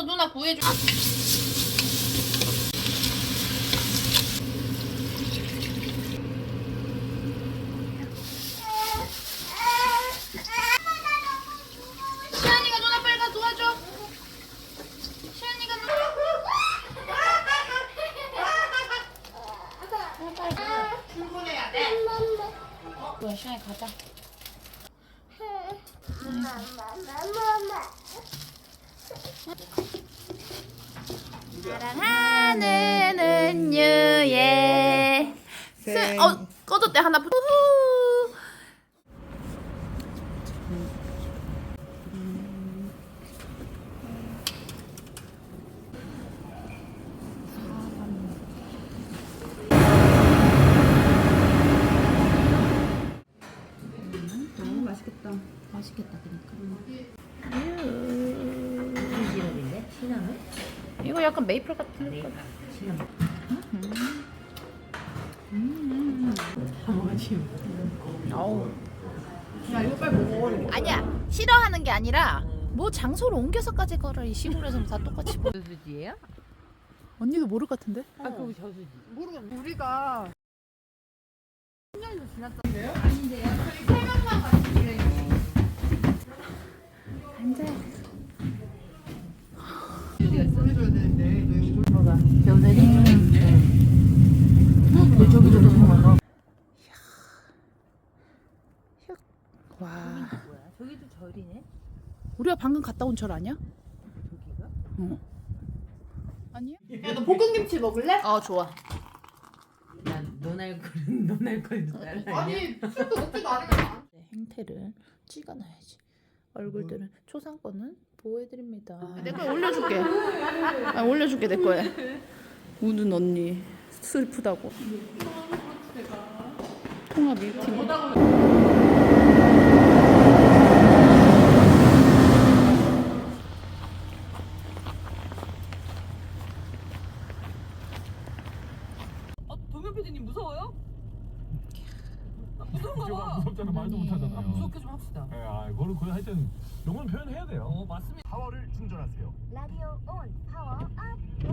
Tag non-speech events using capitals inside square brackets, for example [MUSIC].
누나 구해줘. 시안이가 누나 빨리 가 도와줘. 시안이가 누나. 출근해야 돼. 뭐야 시안이 가자. 사랑하는 은유의 생... 어 꺼졌대 하나 후후 너무 맛있겠다. 맛있겠다 약간 메이플 같은 네. 거 시나몬. 어우 야 이거 빨리 먹어. 아니야 싫어하는 게 아니라 뭐 장소를 옮겨서까지 걸어 이 시골에서 다 똑같이 보 저수지예요? 언니도 모를 것 같은데 아 그거 저수지. 모르겠네. 우리가 보내줘야 되는데 너 이거 뭐가? 겨우살이? 너 저기도 너무 많아. 와 뭐야? 저기도 절이네? 우리가 방금 갔다 온 절 아니야? 저기가? 어 아니야? 야너 볶음김치 먹을래? 어 좋아 난 너날 거는 따라 아니 술도 먹지도 않으면 네, 행태를 찍어놔야지 얼굴들은 초상권은 보호해드립니다 내 거에 올려줄게 아, 올려줄게 내 거에 [LAUGHS] 우는 언니 슬프다고 통합 1팀 아, 동현 PD님 무서워요? 제가 무섭잖아 말도 못하잖아요. 무섭게 좀 합시다. 예, 아, 그거는 그 하여튼 영어는 표현해야 돼요. 어, 맞습니다. 파워를 충전하세요. 라디오 온 파워 업